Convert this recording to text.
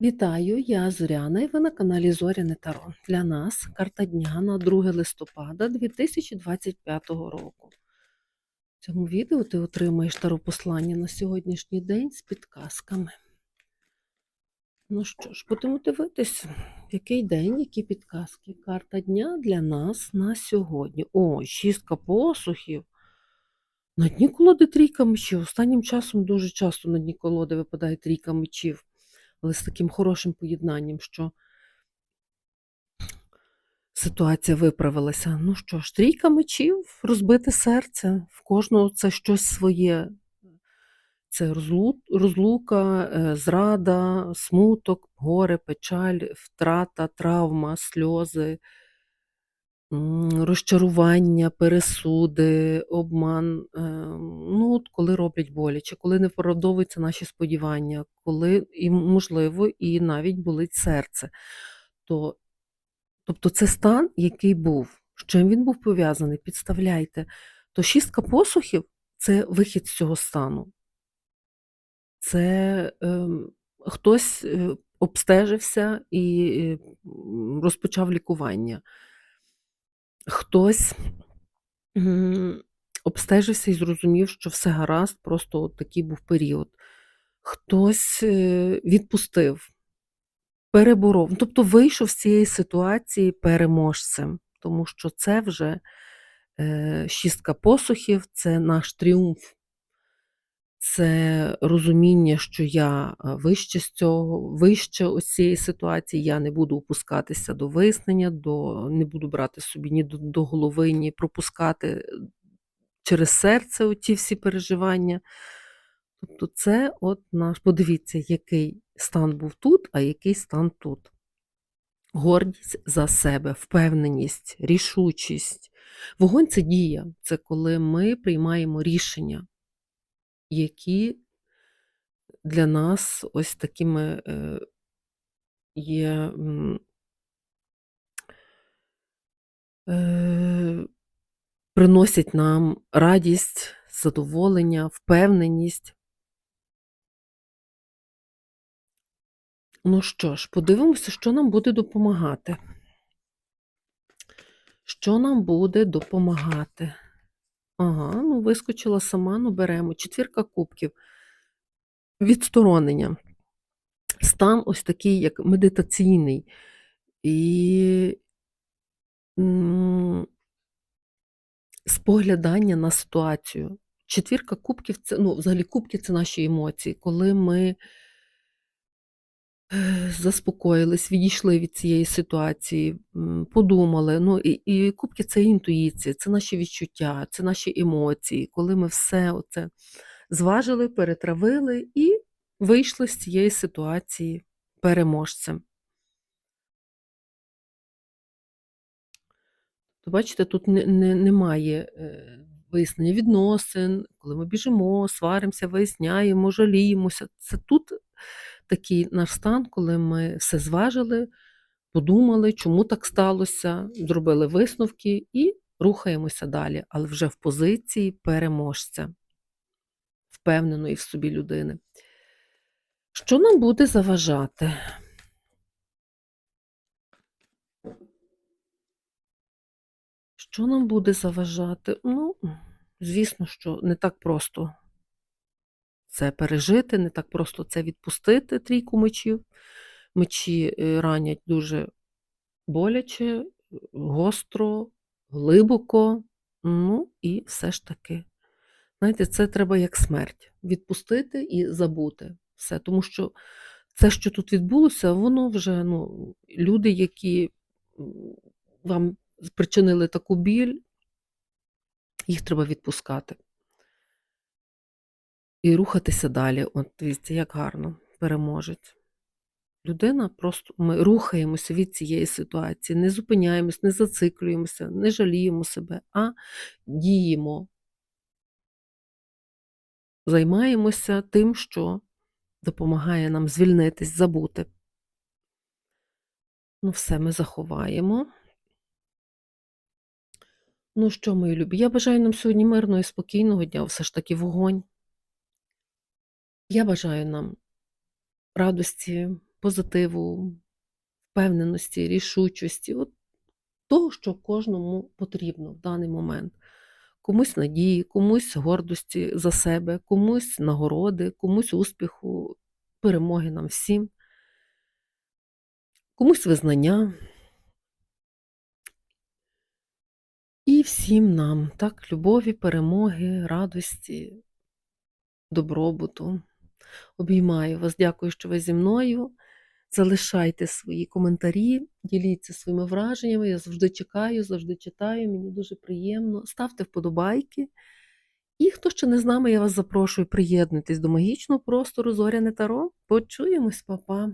Вітаю, я Зоряна і ви на каналі Зоряне Таро. Для нас карта дня на 2 листопада 2025 року. В цьому відео ти отримаєш таро послання на сьогоднішній день з підказками. Ну що ж, будемо дивитися, який день, які підказки. Карта дня для нас на сьогодні. О, шістка посухів. На дні колоди трійка мечів. Останнім часом дуже часто на дні колоди випадає трійка мечів але з таким хорошим поєднанням, що ситуація виправилася. Ну що ж, трійка мечів, розбите серце, в кожного це щось своє. Це розлука, е, зрада, смуток, горе, печаль, втрата, травма, сльози, розчарування, пересуди, обман. Е, ну, от коли роблять боляче, коли не виправдовуються наші сподівання, коли, і, можливо, і навіть болить серце. То, Тобто це стан, який був. З чим він був пов'язаний, підставляйте. То шістка посухів це вихід з цього стану. Це е, хтось обстежився і е, розпочав лікування хтось обстежився і зрозумів, що все гаразд, просто от такий був період. Хтось е, відпустив, переборов, тобто вийшов з цієї ситуації переможцем, тому що це вже е, шістка посухів, це наш тріумф це розуміння, що я вище з цього, вище ось цієї ситуації, я не буду опускатися до виснення, до, не буду брати собі ні до, до голови, ні пропускати через серце оті всі переживання. Тобто, це от наш, подивіться, який стан був тут, а який стан тут. Гордість за себе, впевненість, рішучість. Вогонь це дія, це коли ми приймаємо рішення які для нас ось такими е, є е, приносять нам радість, задоволення, впевненість. Ну що ж, подивимося, що нам буде допомагати. Що нам буде допомагати? Ага, ну вискочила сама, ну беремо. Четвірка кубків. Відсторонення. Стан ось такий, як медитаційний. І споглядання на ситуацію. Четвірка кубків це, ну, взагалі, кубки це наші емоції. Коли ми заспокоїлись, відійшли від цієї ситуації, подумали. Ну, І і кубки це інтуїція, це наші відчуття, це наші емоції, коли ми все оце зважили, перетравили і вийшли з цієї ситуації переможцем. То бачите, тут не, не, немає е, вияснення відносин, коли ми біжимо, сваримося, виясняємо, жаліємося. Це тут такий наш стан, коли ми все зважили, подумали, чому так сталося, зробили висновки і рухаємося далі, але вже в позиції переможця, впевненої в собі людини. Що нам буде заважати? Що нам буде заважати? Ну, звісно, що не так просто це пережити, не так просто це відпустити трійку мечів. Мечі е, ранять дуже боляче, гостро, глибоко. Ну і все ж таки. Знаєте, це треба як смерть. Відпустити і забути все. Тому що це, що тут відбулося, воно вже ну, люди, які вам спричинили таку біль, їх треба відпускати і рухатися далі. От дивіться, як гарно переможець. Людина просто ми рухаємося від цієї ситуації, не зупиняємось, не зациклюємося, не жаліємо себе, а діємо. Займаємося тим, що допомагає нам звільнитись, забути. Ну, все ми заховаємо. Ну що, мої любі, я бажаю нам сьогодні мирного і спокійного дня, все ж таки вогонь. Я бажаю нам радості, позитиву, впевненості, рішучості, от того, що кожному потрібно в даний момент. Комусь надії, комусь гордості за себе, комусь нагороди, комусь успіху, перемоги нам всім. Комусь визнання. І всім нам, так, любові, перемоги, радості, добробуту. Обіймаю вас, дякую, що ви зі мною. Залишайте свої коментарі, діліться своїми враженнями. Я завжди чекаю, завжди читаю, мені дуже приємно. Ставте вподобайки. І хто ще не з нами, я вас запрошую, приєднуйтесь до магічного простору Зоряне Таро. Почуємось, па-па!